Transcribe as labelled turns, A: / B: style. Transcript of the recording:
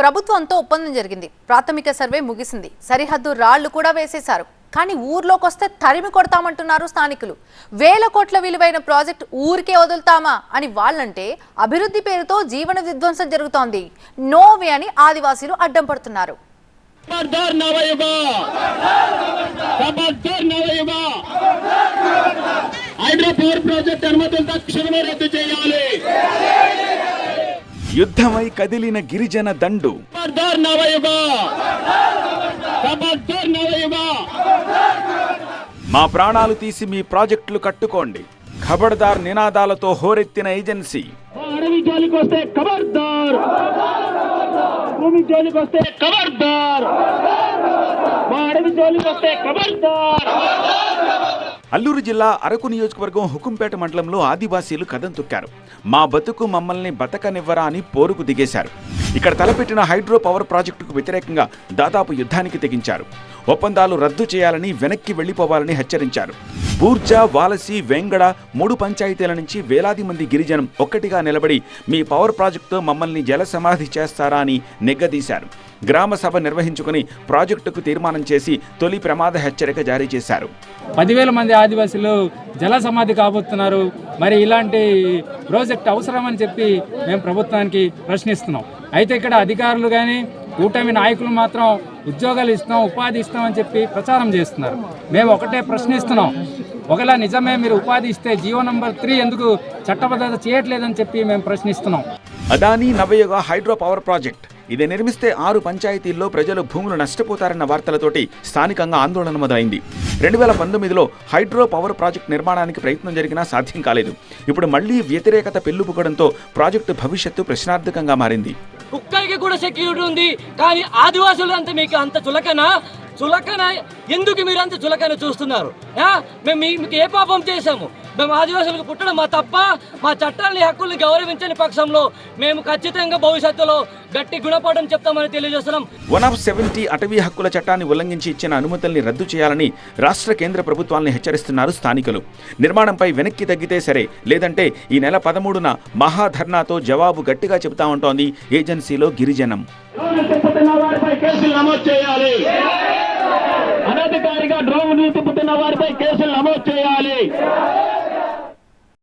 A: ప్రభుత్వంతో ఒప్పందం జరిగింది. ప్రాథమిక సర్వే ముగిసింది. సరిహద్దు రాళ్ళు కూడా వేసేశారు. కానీ ఊర్లోకి వస్తే తరిమి కొడతామంటున్నారు స్థానికులు. వేల కోట్ల విలువైన ప్రాజెక్ట్ ఊరికే వదులుతామా అని వాళ్ళంటే అభివృద్ధి పేరుతో జీవన విధ్వంసం జరుగుతోంది. నోవే అని ఆదివాసీలు అడ్డం పడుతున్నారు.
B: హైడ్రో పవర్ ప్రాజెక్ట్ అనుమతులు తక్షణమే రద్దు చేయాలి.
C: యుద్ధమై కదిలిన గిరిజన దండు. మా ప్రాణాలు తీసి మీ ప్రాజెక్టులు కట్టుకోండి. ఖబర్దార్ నినాదాలతో హోరెత్తిన ఏజెన్సీ.
B: మా అడవి జోలికి వస్తే
C: అల్లూరు జిల్లా అరకు నియోజకవర్గం హుకుంపేట మండలంలో ఆదివాసీలు కథం తొక్కారు. మా బతుకు మమ్మల్ని బతకనివ్వరా అని పోరుకు దిగేశారు. ఇక్కడ తలపెట్టిన హైడ్రో పవర్ ప్రాజెక్టుకు వ్యతిరేకంగా దాదాపు యుద్ధానికి తెగించారు. ఒప్పందాలు రద్దు చేయాలని వెనక్కి వెళ్ళిపోవాలని హెచ్చరించారు. బూర్జా వాలసి వెంగడ మూడు పంచాయతీల నుంచి వేలాది మంది గిరిజనం ఒక్కటిగా నిలబడి మీ పవర్ ప్రాజెక్టుతో మమ్మల్ని జల సమాధి చేస్తారా అని నిగ్గదీశారు. గ్రామ సభ నిర్వహించుకుని ప్రాజెక్టుకు తీర్మానం చేసి తొలి ప్రమాద హెచ్చరిక జారీ చేశారు.
D: పదివేల మంది ఆదివాసీలు జల సమాధి కాబోతున్నారు. మరి ఇలాంటి ప్రాజెక్ట్ అవసరమని చెప్పి మేము ప్రభుత్వానికి ప్రశ్నిస్తున్నాం. అయితే ఇక్కడ అధికారులు కానీ కూటమి నాయకులు మాత్రం ఉద్యోగాలు ఇస్తాం ఉపాధి ఇస్తామని చెప్పి ప్రచారం చేస్తున్నారు. మేము ఒకటే ప్రశ్నిస్తున్నాం. ఒకవేళ నిజమే మీరు ఉపాధి ఇస్తే జీవో నంబర్ త్రీ ఎందుకు చట్టబద్ధత చేయట్లేదని చెప్పి మేము ప్రశ్నిస్తున్నాం.
C: Adani Navayuga hydro power project ఇది నిర్మిస్తే ఆరు పంచాయతీల్లో ప్రజలు భూములు నష్టపోతారన్న వార్తలతోటి స్థానికంగా ఆందోళన మొదలైంది. రెండు వేల పంతొమ్మిదిలో హైడ్రో పవర్ ప్రాజెక్ట్ నిర్మాణానికి ప్రయత్నం జరిగినా సాధ్యం కాలేదు. ఇప్పుడు మళ్ళీ వ్యతిరేకత పెళ్ళుపుకోవడంతో ప్రాజెక్టు భవిష్యత్తు ప్రశ్నార్థకంగా మారింది.
E: కుక్కలకి కూడా సెక్యూరిటీ ఉంది కానీ ఆదివాసులు అంతా మీకు అంత చులకన? చులకన? ఎందుకు మీరు అంత చులకన చూస్తున్నారు? మేము మీకు ఏ పాపం చేశాము? మేము ఆదివాసులకు పుట్టడం మా తప్ప మా చట్టాలని హక్కుల్ని గౌరవించని పక్షంలో మేము ఖచ్చితంగా భవిష్యత్తులో గట్టి గుణపాఠం చెప్తామని తెలియజేస్తున్నాం.
C: వన్ ఆఫ్ సెవెంటీ అటవీ హక్కుల చట్టాన్ని ఉల్లంఘించి ఇచ్చిన అనుమతుల్ని రద్దు చేయాలని రాష్ట్ర కేంద్ర ప్రభుత్వాలను హెచ్చరిస్తున్నారు స్థానికులు. నిర్మాణంపై వెనక్కి తగ్గితే సరే లేదంటే ఈ నెల పదమూడున మహాధర్నాతో జవాబు గట్టిగా చెబుతామంటోంది ఏజెన్సీలో గిరిజనం.
B: అనధికారిగా డ్రోన్ తిప్పుతున్న వారిపై కేసులు నమోదు చేయాలి.